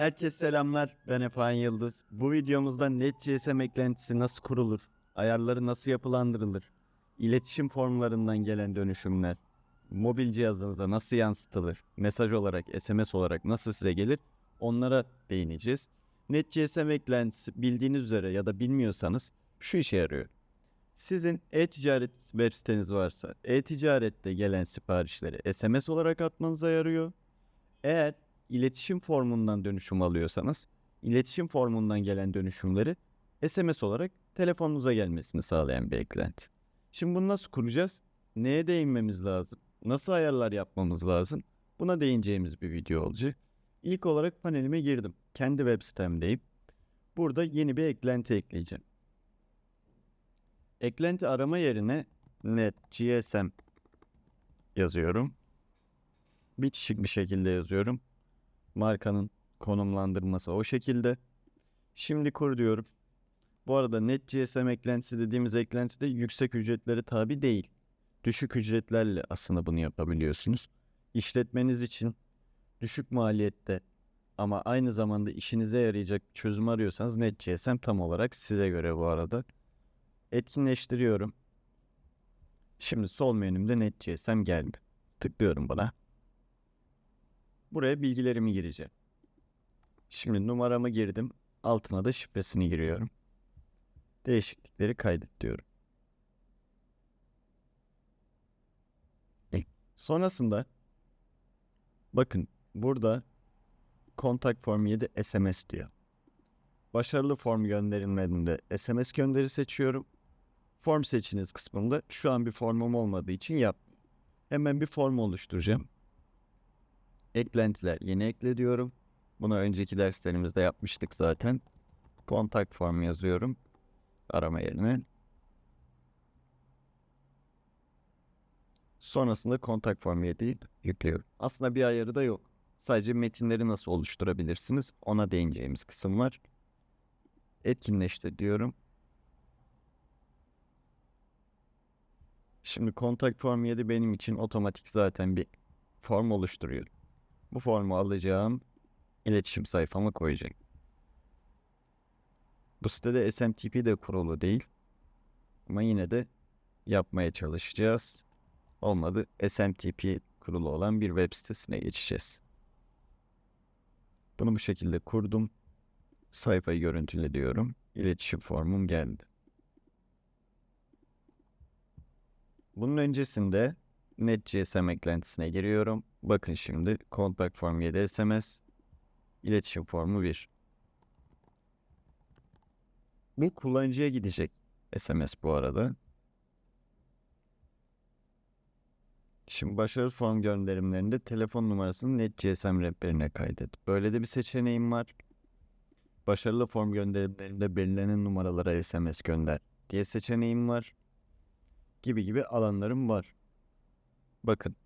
Herkese selamlar. Ben Efehan Yıldız. Bu videomuzda NetGSM eklentisi nasıl kurulur? Ayarları nasıl yapılandırılır? İletişim formlarından gelen dönüşümler mobil cihazınıza nasıl yansıtılır? Mesaj olarak, SMS olarak nasıl size gelir? Onlara değineceğiz. NetGSM eklentisi bildiğiniz üzere ya da bilmiyorsanız şu işe yarıyor. Sizin e-ticaret web siteniz varsa e-ticarette gelen siparişleri SMS olarak atmanıza yarıyor. Eğer iletişim formundan dönüşüm alıyorsanız iletişim formundan gelen dönüşümleri SMS olarak telefonunuza gelmesini sağlayan bir eklenti. Şimdi bunu nasıl kuracağız? Neye değinmemiz lazım? Nasıl ayarlar yapmamız lazım? Buna değineceğimiz bir video olacak. İlk olarak panelime girdim. Kendi web sitemdeyim. Burada yeni bir eklenti ekleyeceğim. Eklenti arama yerine net GSM yazıyorum. Bitişik bir şekilde yazıyorum. Markanın konumlandırması o şekilde. Şimdi kur diyorum. Bu arada net GSM eklentisi dediğimiz eklenti de yüksek ücretlere tabi değil. Düşük ücretlerle aslında bunu yapabiliyorsunuz. İşletmeniz için düşük maliyette ama aynı zamanda işinize yarayacak çözüm arıyorsanız net GSM tam olarak size göre bu arada. Etkinleştiriyorum. Şimdi sol menümde net GSM geldi. Tıklıyorum buna. Buraya bilgilerimi gireceğim. Şimdi numaramı girdim. Altına da şifresini giriyorum. Değişiklikleri kaydet diyorum. Sonrasında bakın burada kontak form 7 SMS diyor. Başarılı form gönderilmediğinde SMS gönderi seçiyorum. Form seçiniz kısmında şu an bir formum olmadığı için yap. Hemen bir form oluşturacağım. Eklentiler yeni ekle diyorum. Bunu önceki derslerimizde yapmıştık zaten. Kontak form yazıyorum. Arama yerine. Sonrasında kontak form 7'yi yüklüyorum. Aslında bir ayarı da yok. Sadece metinleri nasıl oluşturabilirsiniz ona değineceğimiz kısım var. Etkinleştir diyorum. Şimdi kontak form 7 benim için otomatik zaten bir form oluşturuyor. Bu formu alacağım, iletişim sayfama koyacağım. Bu sitede SMTP de kurulu değil. Ama yine de yapmaya çalışacağız. Olmadı SMTP kurulu olan bir web sitesine geçeceğiz. Bunu bu şekilde kurdum. Sayfayı görüntüle diyorum. İletişim formum geldi. Bunun öncesinde NetGSM eklentisine giriyorum. Bakın şimdi kontak form 7 SMS, iletişim formu 1. Bu kullanıcıya gidecek SMS bu arada. Şimdi başarı form gönderimlerinde telefon numarasını NetGSM rehberine kaydet. Böyle de bir seçeneğim var. Başarılı form gönderimlerinde belirlenen numaralara SMS gönder diye seçeneğim var. Gibi gibi alanlarım var. Bakın.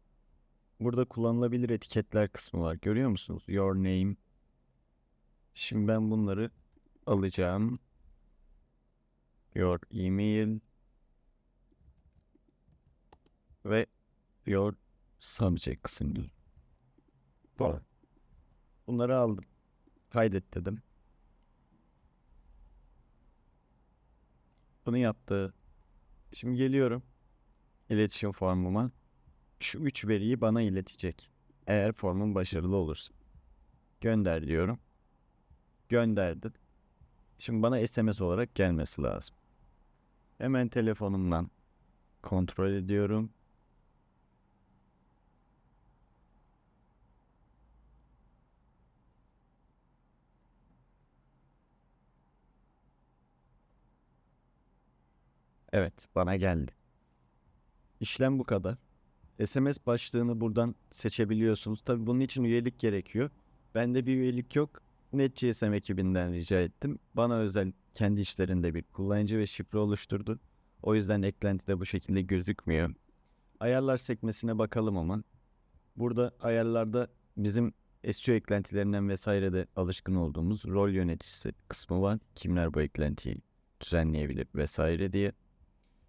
Burada kullanılabilir etiketler kısmı var. Görüyor musunuz? Your name. Şimdi ben bunları alacağım. Your email ve your subject kısmı. Bunları aldım. Kaydet dedim. Bunu yaptı. Şimdi geliyorum iletişim formuma. Şu üç veriyi bana iletecek. Eğer formum başarılı olursa. Gönder diyorum. Gönderdim. Şimdi bana SMS olarak gelmesi lazım. Hemen telefonumdan kontrol ediyorum. Evet, bana geldi. İşlem bu kadar. SMS başlığını buradan seçebiliyorsunuz. Tabii bunun için üyelik gerekiyor. Bende bir üyelik yok. NetGSM ekibinden rica ettim. Bana özel kendi işlerinde bir kullanıcı ve şifre oluşturdu. O yüzden eklentide bu şekilde gözükmüyor. Ayarlar sekmesine bakalım ama. Burada ayarlarda bizim SEO eklentilerinden vesaire de alışkın olduğumuz rol yöneticisi kısmı var. Kimler bu eklentiyi düzenleyebilir vesaire diye.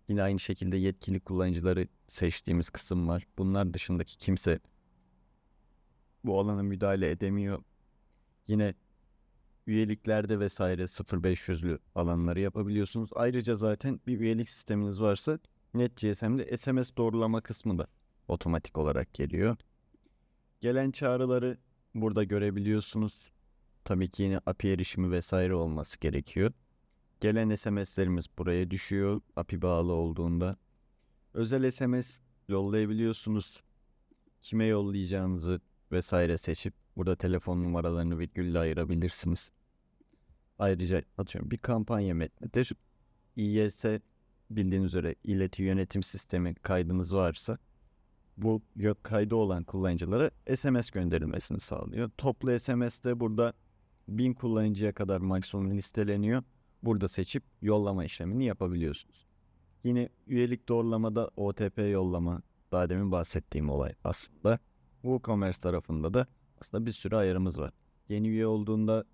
Yine aynı şekilde yetkili kullanıcıları seçtiğimiz kısım var. Bunlar dışındaki kimse bu alana müdahale edemiyor. Yine üyeliklerde vesaire 0500'lü alanları yapabiliyorsunuz. Ayrıca zaten bir üyelik sisteminiz varsa NetGSM'de SMS doğrulama kısmı da otomatik olarak geliyor. Gelen çağrıları burada görebiliyorsunuz. Tabii ki yine API erişimi vesaire olması gerekiyor. Gelen SMS'lerimiz buraya düşüyor API bağlı olduğunda. Özel SMS yollayabiliyorsunuz. Kime yollayacağınızı vesaire seçip burada telefon numaralarını virgülle ayırabilirsiniz. Ayrıca atıyorum bir kampanya metnidir. İYS bildiğiniz üzere ileti yönetim sistemi kaydınız varsa bu yok kaydı olan kullanıcılara SMS gönderilmesini sağlıyor. Toplu SMS de burada 1000 kullanıcıya kadar maksimum listeleniyor. Burada seçip yollama işlemini yapabiliyorsunuz. Yine üyelik doğrulamada OTP yollama daha demin bahsettiğim olay aslında. WooCommerce tarafında da aslında bir sürü ayarımız var. Yeni üye olduğunda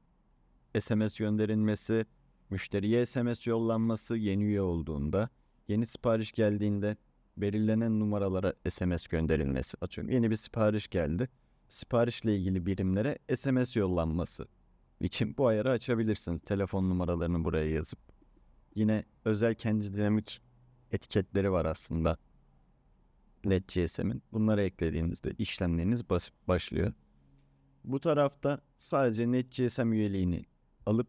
SMS gönderilmesi, müşteriye SMS yollanması yeni üye olduğunda, yeni sipariş geldiğinde belirlenen numaralara SMS gönderilmesi. Atıyorum yeni bir sipariş geldi. Siparişle ilgili birimlere SMS yollanması için bu ayarı açabilirsiniz. Telefon numaralarını buraya yazıp. Yine özel kendi dinamik etiketleri var aslında. NetGSM'in. Bunları eklediğinizde işlemleriniz bas- başlıyor. Bu tarafta sadece NetGSM üyeliğini alıp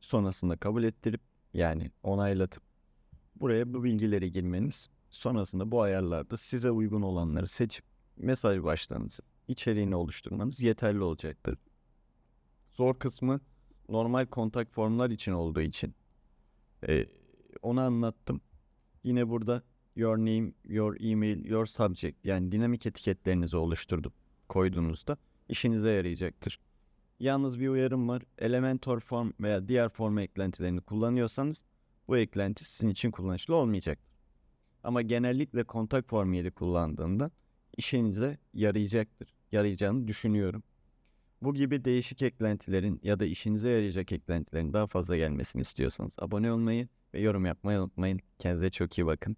sonrasında kabul ettirip yani onaylatıp buraya bu bilgileri girmeniz sonrasında bu ayarlarda size uygun olanları seçip mesaj başlığınızı içeriğini oluşturmanız yeterli olacaktır. Zor kısmı normal kontak formlar için olduğu için e, onu anlattım. Yine burada your name, your email, your subject yani dinamik etiketlerinizi oluşturdum koyduğunuzda işinize yarayacaktır. Yalnız bir uyarım var. Elementor form veya diğer form eklentilerini kullanıyorsanız bu eklenti sizin için kullanışlı olmayacaktır. Ama genellikle kontak form yeri kullandığında işinize yarayacaktır. Yarayacağını düşünüyorum. Bu gibi değişik eklentilerin ya da işinize yarayacak eklentilerin daha fazla gelmesini istiyorsanız abone olmayı ve yorum yapmayı unutmayın. Kendinize çok iyi bakın.